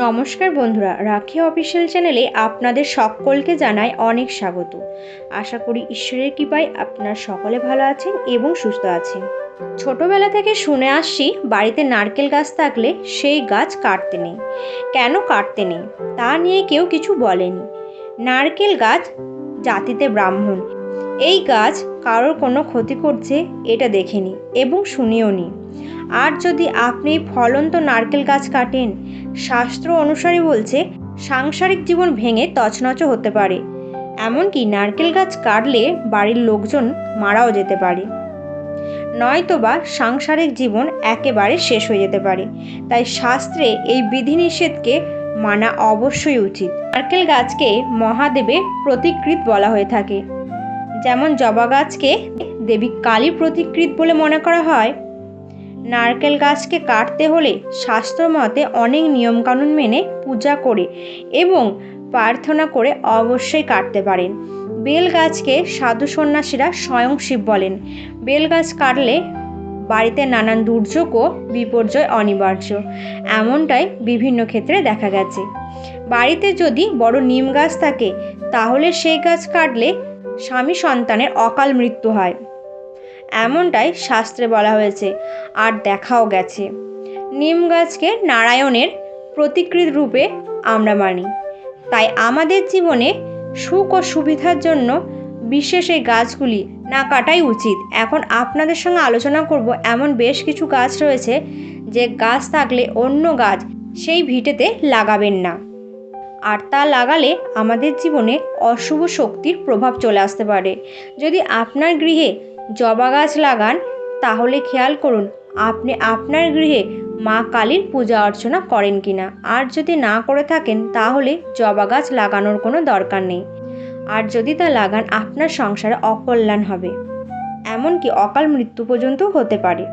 নমস্কার বন্ধুরা, রাখি অফিসিয়াল চ্যানেলে আপনাদের সকলকে জানাই অনেক স্বাগত। আশা করি ঈশ্বরের কৃপায় আপনার সকলে ভালো আছেন এবং সুস্থ আছেন। ছোটবেলা থেকে শুনে আসছি, বাড়িতে নারকেল গাছ থাকলে সেই গাছ কাটতে নেই। কেন কাটতে নেই? তা নিয়ে কেউ কিছু বলেনি। নারকেল গাছ জাতিতে ব্রাহ্মণ। এই গাছ কারোর কোনো ক্ষতি করছে, এটা দেখেনি এবং শুনিও নি। আর যদি আপনি ফলন্ত নারকেল গাছ কাটেন, শাস্ত্র অনুসারে বলছে, সাংসারিক জীবন ভেঙে তছনছ হতে পারে। এমনকি নারকেল গাছ কাটলে বাড়ির লোকজন মারাও যেতে পারে। নয়তোবা সাংসারিক জীবন একেবারে শেষ হয়ে যেতে পারে। তাই শাস্ত্রে এই বিধিনিষেধকে মানা অবশ্যই উচিত। নারকেল গাছকে মহাদেবে প্রতিকৃত বলা হয়ে থাকে। যেমন জবা গাছকে দেবী কালী প্রতিকৃত বলে মনে করা হয় নারকেল গাছকে কাটতে হলে শাস্ত্র মতে অনেক নিয়মকানুন মেনে পূজা করে এবং প্রার্থনা করে অবশ্যই কাটতে পারেন। বেল গাছকে সাধু সন্ন্যাসীরা স্বয়ং শিব বলেন। বেল গাছ কাটলে বাড়িতে নানান দুর্যোগ ও বিপর্যয় অনিবার্য। এমনটাই বিভিন্ন ক্ষেত্রে দেখা গেছে। বাড়িতে যদি বড় নিম গাছ থাকে, তাহলে সেই গাছ কাটলে স্বামী সন্তানের অকাল মৃত্যু হয়। এমনটাই শাস্ত্রে বলা হয়েছে, আর দেখাও গেছে। নিম গাছকে নারায়ণের প্রতিকৃত রূপে আমরা মানি। তাই আমাদের জীবনে সুখ ও সুবিধার জন্য বিশেষ এই গাছগুলি না কাটাই উচিত। এখন আপনাদের সঙ্গে আলোচনা করব এমন বেশ কিছু গাছ রয়েছে যে গাছ থাকলে অন্য গাছ সেই ভিটেতে লাগাবেন না। আর তা লাগালে আমাদের জীবনে অশুভ শক্তির প্রভাব চলে আসতে পারে। যদি আপনার গৃহে জবা গাছ লাগান, তাহলে খেয়াল করুন আপনি আপনার গৃহে মা কালীর পূজা অর্চনা করেন কিনা। আর যদি না করে থাকেন, তাহলে জবা গাছ লাগানোর কোনো দরকার নেই। আর যদি তা লাগান, আপনার সংসারে অকল্যাণ হবে। এমনকি অকাল মৃত্যু পর্যন্ত হতে পারে।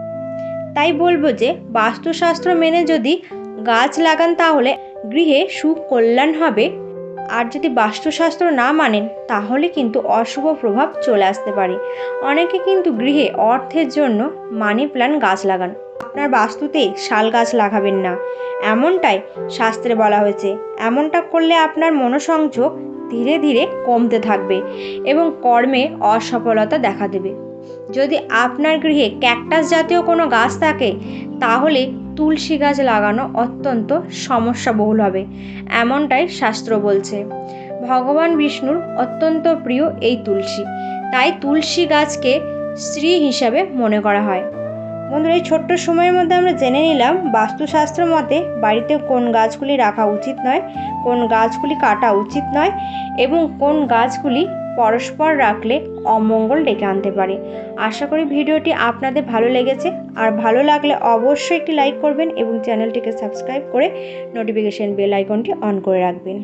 তাই বলব যে, বাস্তুশাস্ত্র মেনে যদি গাছ লাগান, তাহলে গৃহে সুখ কল্যাণ হবে। আর যদি বাস্তুশাস্ত্র না মানেন, তাহলে কিন্তু অশুভ প্রভাব চলে আসতে পারে। অনেকে কিন্তু গৃহে অর্থের জন্য মানি প্ল্যান গাছ লাগান। আপনার বাস্তুতে শাল গাছ লাগাবেন না। এমনটাই শাস্ত্রে বলা হয়েছে। এমনটা করলে আপনার মনোসংযোগ ধীরে ধীরে কমতে থাকবে এবং কর্মে অসফলতা দেখা দেবে। যদি আপনার গৃহে ক্যাকটাস জাতীয় কোনো গাছ থাকে, তাহলে তুলসী গাছ লাগানো অত্যন্ত সমস্যাবহুল হবে, এমনটাই শাস্ত্র বলছে। ভগবান বিষ্ণুর অত্যন্ত প্রিয় এই তুলসী, তাই তুলসী গাছকে স্ত্রী হিসাবে মনে করা হয়। বন্ধুরা, এই ছোট্ট সময়ের মধ্যে আমরা জেনে নিলাম, বাস্তুশাস্ত্র মতে বাড়িতে কোন গাছগুলি রাখা উচিত নয়, কোন গাছগুলি কাটা উচিত নয় এবং কোন গাছগুলি পরস্পর রাখলে অমঙ্গল ডেকে আনতে পারে। আশা করি ভিডিওটি আপনাদের ভালো লেগেছে। আর ভালো লাগলে অবশ্যই একটি লাইক করবেন এবং চ্যানেলটিকে সাবস্ক্রাইব করে নোটিফিকেশন বেল আইকনটি অন করে রাখবেন।